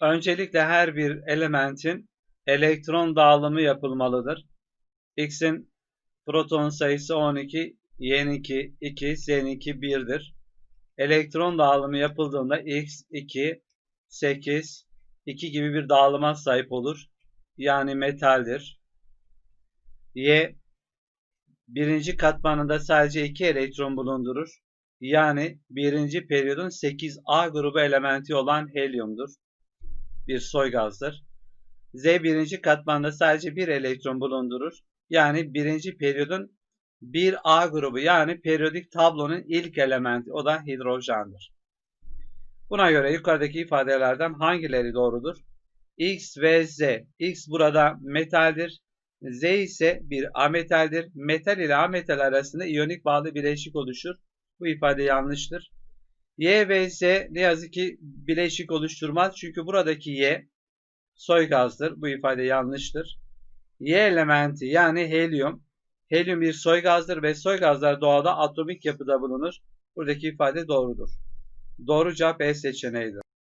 Öncelikle her bir elementin elektron dağılımı yapılmalıdır. X'in proton sayısı 12, Y2 2, Z2 1'dir. Elektron dağılımı yapıldığında X 2, 8, 2 gibi bir dağılıma sahip olur. Yani metaldir. Y birinci katmanında sadece 2 elektron bulundurur. Yani birinci periyodun 8A grubu elementi olan helyumdur. Bir soy gazdır. Z birinci katmanda sadece bir elektron bulundurur. Yani birinci periyodun 1A grubu yani periyodik tablonun ilk elementi o da hidrojendir. Buna göre yukarıdaki ifadelerden hangileri doğrudur? X ve Z. X burada metaldir. Z ise bir ametaldir. Metal ile ametal arasında iyonik bağlı bileşik oluşur. Bu ifade yanlıştır. Y ve Z ne yazık ki bileşik oluşturmaz. Çünkü buradaki Y soy gazdır. Bu ifade yanlıştır. Y elementi yani helyum. Helyum bir soy gazdır ve soy gazlar doğada atomik yapıda bulunur. Buradaki ifade doğrudur. Doğru cevap E seçeneğidir.